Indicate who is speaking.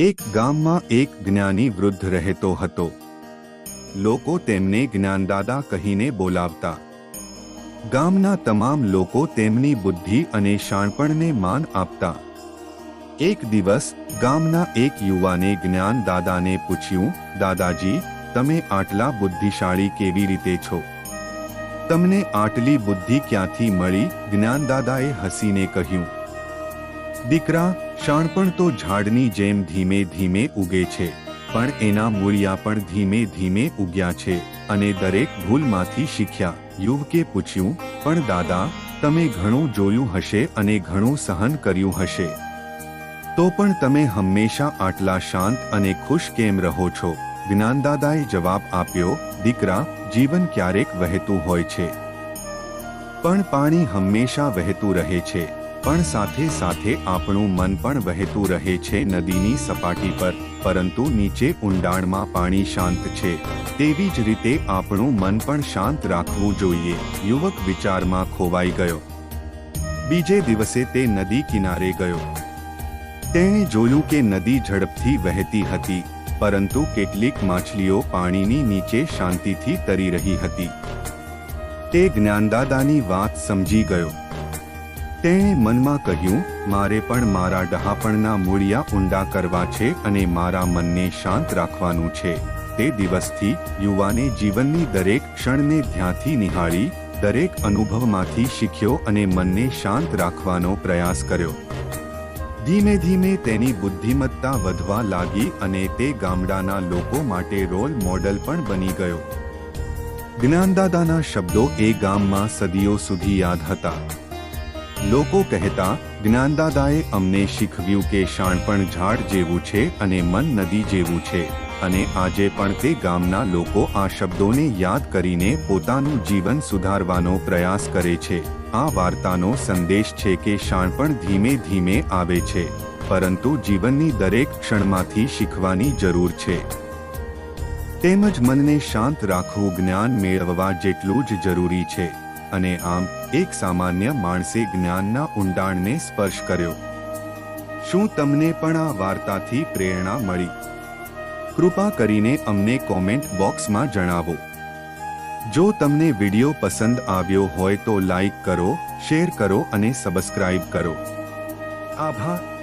Speaker 1: એક ગામમાં એક જ્ઞાની વૃદ્ધ રહેતો હતો. લોકો તેમને જ્ઞાનદાદા કહીને બોલાવતા. ગામના તમામ લોકો તેમની બુદ્ધિ અને શાણપણને માન આપતા. એક દિવસ, ગામના એક યુવાને જ્ઞાનદાદાને પૂછ્યું, દાદાજી, તમે આટલા બુદ્ધિશાળી કેવી રીતે છો? તમને આટલી બુદ્ધિ ક્યાંથી મળી? જ્ઞાનદાદાએ હસીને કહ્યું દીકરા શાણપણ તો ઝાડની જેમ ધીમે ધીમે ઉગે છે, પણ એના મૂળિયા પણ ધીમે ધીમે ઉગ્યા છે અને દરેક ભૂલમાંથી શીખ્યા. યુવકે પૂછ્યું, પણ દાદા, તમે ઘણું જોયું હશે અને ઘણું સહન કર્યું હશે. તો પણ તમે હંમેશા આટલા શાંત અને ખુશ કેમ રહો છો? જ્ઞાનદાદાએ જવાબ આપ્યો, દીકરા, જીવન ક્યારેક વહેતું હોય છે. પણ પાણી હંમેશા વહેતું રહે છે. પણ સાથે સાથે આપણું મન પણ વહેતું રહે છે નદીની સપાટી પર, પરંતુ નીચે ઊંડાણમાં પાણી શાંત છે. તેવી જ રીતે આપણું મન પણ શાંત રાખવું જોઈએ, યુવક વિચારમાં ખોવાઈ ગયો. બીજે દિવસે તે નદી કિનારે ગયો. તેણે જોયું કે નદી ઝડપથી વહેતી હતી, પરંતુ કેટલીક માછલીઓ પાણીની નીચે શાંતિથી તરી રહી હતી. તે જ્ઞાનદાદાની વાત સમજી ગયો. તેણે મનમાં કહ્યું, મારે પણ મારા ડહાપણના મૂળિયા ઊંડા કરવા છે અને મારા મનને શાંત રાખવાનું છે. તે દિવસથી યુવાને જીવનની દરેક ક્ષણને ધ્યાનથી નિહાળી, દરેક અનુભવમાંથી શીખ્યો અને મનને શાંત રાખવાનો પ્રયાસ કર્યો. ધીમે ધીમે તેની બુદ્ધિમત્તા વધવા લાગી અને તે ગામડાના લોકો માટે રોલ મોડલ પણ બની ગયો. જ્ઞાનદાદાના શબ્દો એ ગામમાં સદીઓ સુધી યાદ હતા. લોકો કહેતા, જ્ઞાનદાદાએ અમને શીખવ્યું કે શાણપણ ઝાડ જેવું છે અને મન નદી જેવું છે. અને આજે પણ તે ગામના લોકો આ શબ્દોને યાદ કરીને પોતાનું જીવન સુધારવાનો પ્રયાસ કરે છે. આ વાર્તાનો સંદેશ છે કે શાણપણ ધીમે ધીમે આવે છે, પરંતુ જીવનની દરેક ક્ષણમાંથી શીખવાની જરૂર છે. તેમજ મનને શાંત રાખવું, જ્ઞાન મેળવવા જેટલું જ જરૂરી છે. અને આમ એક સામાન્ય માણસે જ્ઞાનના ઊંડાણને સ્પર્શ કર્યો. શું તમને પણ આ વાર્તાથી પ્રેરણા મળી? કૃપા કરીને અમને કોમેન્ટ બોક્સમાં જણાવો. જો તમને વિડિયો પસંદ આવ્યો હોય તો લાઈક કરો, શેર કરો અને સબસ્ક્રાઇબ કરો. આભાર.